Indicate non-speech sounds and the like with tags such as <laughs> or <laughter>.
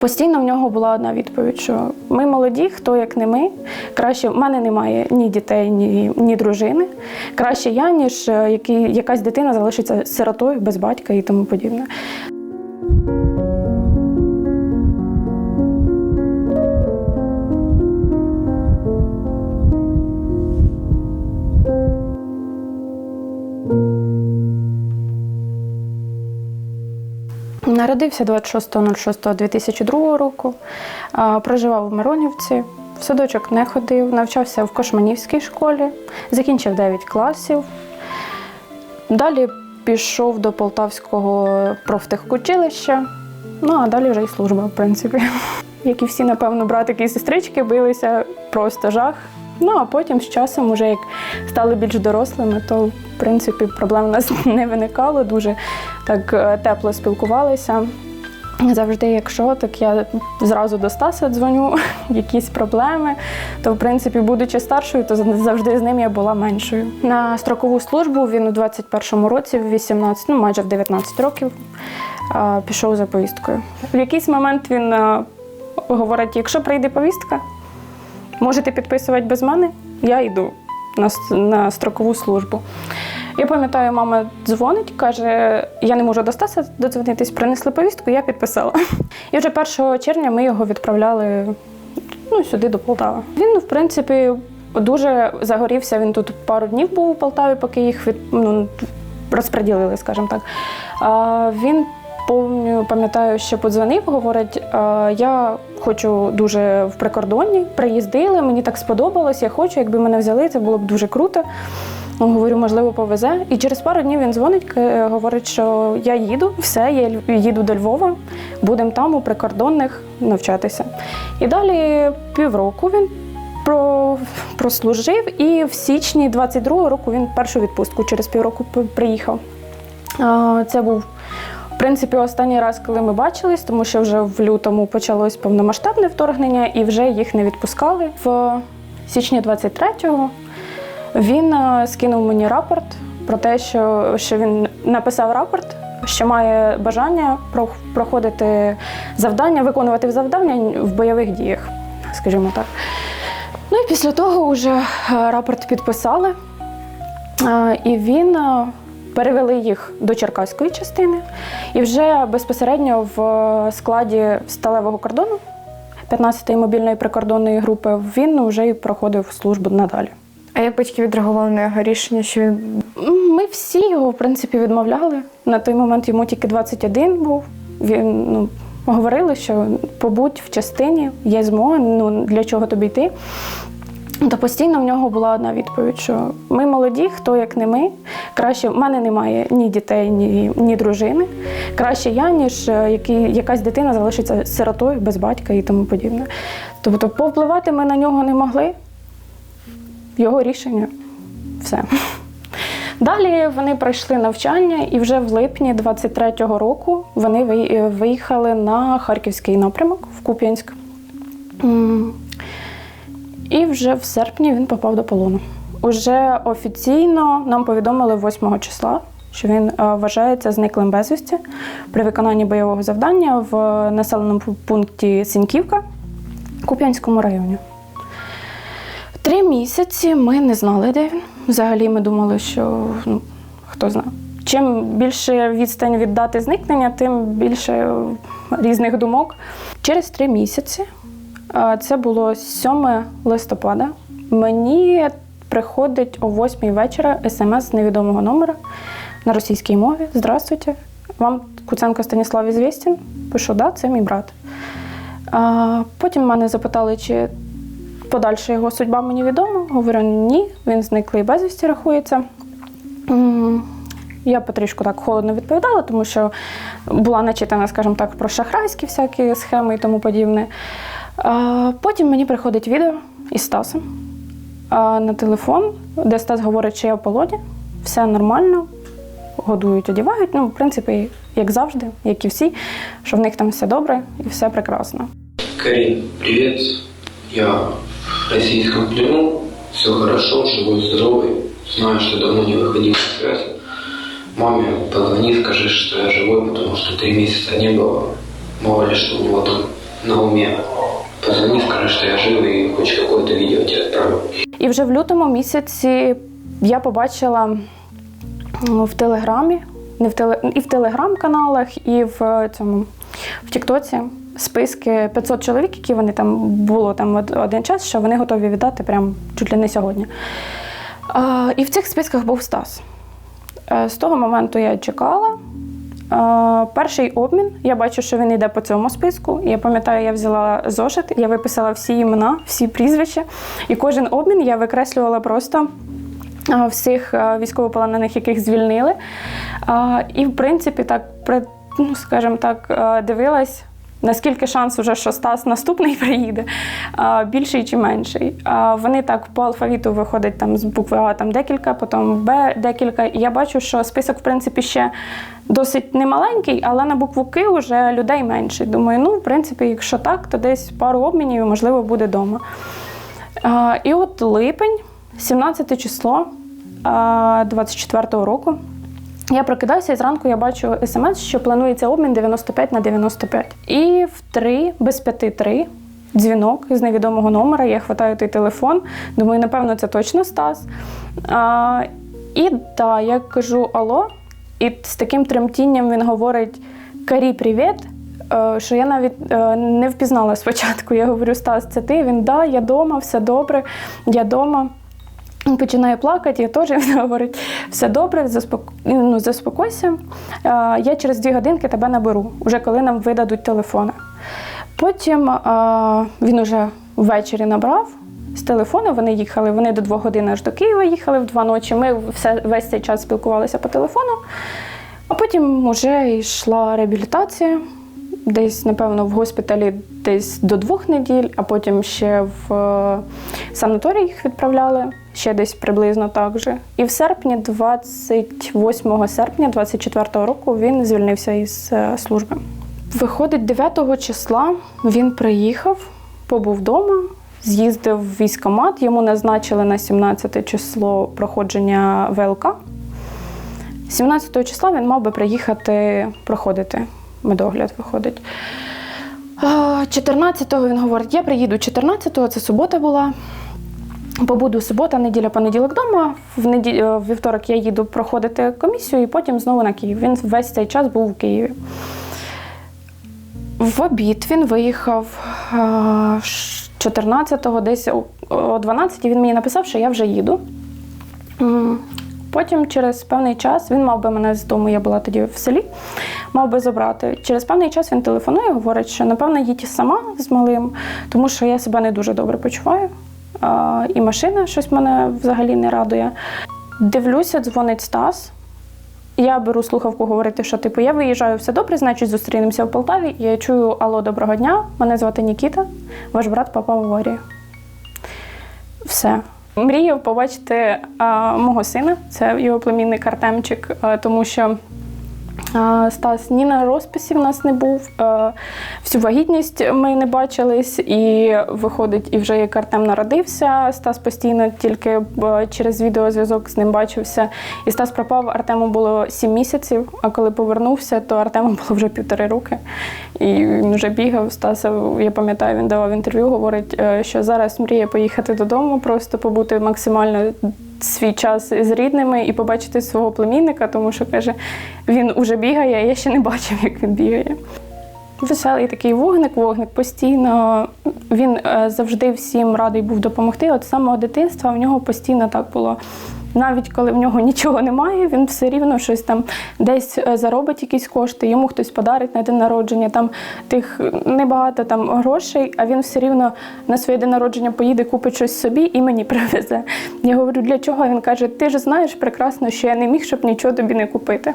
Постійно в нього була одна відповідь, що ми молоді, хто як не ми. Краще в мене немає ні дітей, ні, ні дружини. Краще я, ніж е, який, якась дитина залишиться сиротою без батька і тому подібне. Народився 26.06.2002 року, проживав в Миронівці, в садочок не ходив, навчався в Кошманівській школі, закінчив 9 класів. Далі пішов до Полтавського профтехучилища, ну а далі вже й служба, в принципі. <laughs> Як і всі, напевно, братики і сестрички билися, просто жах. Ну а потім з часом, уже як стали більш дорослими, то в принципі проблем у нас <laughs> не виникало. Дуже так е, тепло спілкувалися. Завжди, якщо, так я зразу до Стаса дзвоню, <laughs> якісь проблеми. То, в принципі, будучи старшою, то завжди з ним я була меншою. На строкову службу він у 21-му році, в 18, ну майже в 19 років, пішов за повісткою. В якийсь момент він е, говорить: якщо прийде повістка, можете підписувати без мене, я йду на, на строкову службу. Я пам'ятаю, мама дзвонить, каже: я не можу до Стаса додзвонитись, принесли повістку, я підписала. І вже 1 червня ми його відправляли ну, сюди, до Полтави. Він, в принципі, дуже загорівся. Він тут пару днів був у Полтаві, поки їх від, ну, розподілили, скажімо так. А, він помню, пам'ятаю, що подзвонив, говорить: я хочу дуже в прикордонні, приїздили, мені так сподобалось, я хочу, якби мене взяли, це було б дуже круто. Говорю, можливо, повезе. І через пару днів він дзвонить, говорить, що я їду, все, я їду до Львова, будемо там у прикордонних навчатися. І далі півроку він про, прослужив, і в січні 22-го року він першу відпустку через півроку приїхав. Це був, принципі, останній раз, коли ми бачились, тому що вже в лютому почалось повномасштабне вторгнення і вже їх не відпускали. В січні 23-го він е, скинув мені рапорт про те, що, що він написав рапорт, що має бажання проходити завдання, виконувати завдання в бойових діях, скажімо так. Ну і після того вже е, рапорт підписали, е, і він перевели їх до Черкаської частини, і вже безпосередньо в складі сталевого кордону 15-ї мобільної прикордонної групи він вже і проходив службу надалі. А як батьки відреагували на його рішення, що він Ми всі його, в принципі, відмовляли. На той момент йому тільки 21 був. Він ну, говорили, що побудь в частині, є змога, ну для чого тобі йти. Та постійно в нього була одна відповідь, що ми молоді, хто як не ми. Краще в мене немає ні дітей, ні, ні дружини. Краще я, ніж е, який, якась дитина залишиться сиротою без батька і тому подібне. Тобто повпливати ми на нього не могли. Його рішення все. <laughs> Далі вони пройшли навчання, і вже в липні 23-го року вони виїхали на харківський напрямок в Куп'янськ. І вже в серпні він попав до полону. Уже офіційно нам повідомили 8 числа, що він е, вважається зниклим безвісті при виконанні бойового завдання в населеному пункті Сіньківка Куп'янському районі. Три місяці ми не знали, де він. Взагалі ми думали, що ну, хто знає. Чим більше відстань від дати зникнення, тим більше різних думок. Через три місяці, це було 7 листопада, мені приходить о 8 вечора смс з невідомого номера на російській мові. Здравствуйте. Вам Куценко Станіслав Ізвістін? Пишу, да, це мій брат. Потім мене запитали, чи Подальша його судьба мені відома. Говорю, ні, він зниклий безвісті рахується. Я потрішку так холодно відповідала, тому що була начитана, скажімо так, про шахрайські всякі схеми і тому подібне. А, Потім мені приходить відео із Стасом а, на телефон, де Стас говорить, що я в полоні, все нормально, годують, одягають. Ну, в принципі, як завжди, як і всі, що в них там все добре і все прекрасно. Карин, привет. Я в российском плену. Все хорошо, живой, здоровый. Знаю, что давно не выходил на связь. Маме позвони, скажи, что я живой, потому что три месяца не было. Мало ли что было там. на уме. Позвони, скажи, что я жив и хоть какое-то видео тебе. І вже в лютому місяці я побачила в Телеграмі, не в теле, і в телеграм-каналах, і в цьому в Тіктоці списки 500 чоловік, які вони там було там один час, що вони готові віддати прям чуть ли не сьогодні. І в цих списках був Стас. Е, З того моменту я чекала. Перший обмін, я бачу, що він йде по цьому списку. Я пам'ятаю, я взяла зошит, я виписала всі імена, всі прізвища, і кожен обмін я викреслювала просто всіх військовополонених, яких звільнили. І, в принципі, так, ну, скажімо так, дивилась. Наскільки шанс уже, що Стас наступний <laughs> приїде, більший чи менший. Вони так по алфавіту виходять там з букви А там декілька, потім Б декілька. І я бачу, що список, в принципі, ще досить немаленький, але на букву К вже людей менше. Думаю, ну, в принципі, якщо так, то десь пару обмінів, можливо, буде вдома. І от липень, 17 число а, 24-го року. Я прокидаюся і зранку я бачу смс, що планується обмін 95 на 95. І в 3, без 5 3, дзвінок з невідомого номера. Я хватаю той телефон. Думаю, напевно, це точно Стас. А, і так, я кажу алло, і з таким тремтінням він говорить: Карі, привіт. Е, Що я навіть е, не впізнала спочатку. Я говорю, Стас, це ти? Він да, я дома, все добре, я дома. Починає плакати, я теж <laughs> він говорить, все добре, заспоко... ну, заспокойся. Я через дві годинки тебе наберу, вже коли нам видадуть телефони. Потім він уже ввечері набрав з телефону, вони їхали, вони до двох годин аж до Києва їхали в два ночі. Ми все, весь цей час спілкувалися по телефону, а потім вже йшла реабілітація. Десь, напевно, в госпіталі десь до двох неділь, а потім ще в е, санаторій їх відправляли, ще десь приблизно так же. І в серпні, 28 серпня 24 року, він звільнився із е, служби. Виходить, 9 числа він приїхав, побув вдома, з'їздив в військкомат, йому назначили на 17 число проходження ВЛК. 17 числа він мав би приїхати проходити медогляд, виходить. 14-го він говорить: я приїду 14-го, це субота була. Побуду субота, неділя, понеділок вдома. В неді... е, в вівторок я їду проходити комісію і потім знову на Київ. Він весь цей час був у Києві. В обід він виїхав а, 14-го, десь о- о 12 він мені написав, що я вже їду. Потім, через певний час, він мав би мене з дому, я була тоді в селі, мав би забрати. Через певний час він телефонує, говорить, що напевно їдь сама з малим, тому що я себе не дуже добре почуваю. І машина щось мене взагалі не радує. Дивлюся, дзвонить Стас. Я беру слухавку говорити, що типу я виїжджаю, все добре, значить зустрінемося в Полтаві. Я чую: Алло, доброго дня, мене звати Нікіта, ваш брат попав в аварію. Все. Мріяв побачити а, мого сина, це його племінник Артемчик, а, тому що Стас ні на розписі в нас не був. Всю вагітність ми не бачились, і виходить, і вже як Артем народився, Стас постійно тільки через відеозв'язок з ним бачився. І Стас пропав, Артему було сім місяців, а коли повернувся, то Артему було вже півтори роки. І він вже бігав. Стас, я пам'ятаю, він давав інтерв'ю, говорить, е, що зараз мріє поїхати додому, просто побути максимально свій час з рідними і побачити свого племінника, тому що каже, він уже бігає, а я ще не бачив, як він бігає. Веселий такий вогник, вогник постійно. Він е, завжди всім радий був допомогти. От з самого дитинства в нього постійно так було. Навіть коли в нього <laughs> нічого немає, він все рівно щось там десь е, заробить якісь кошти, йому хтось подарить на день народження, там тих небагато там грошей, а він все рівно на своє день народження поїде, купить щось собі і мені <laughs> привезе. Я говорю, для чого? Він каже: ти ж знаєш прекрасно, що я не міг, щоб нічого тобі не купити.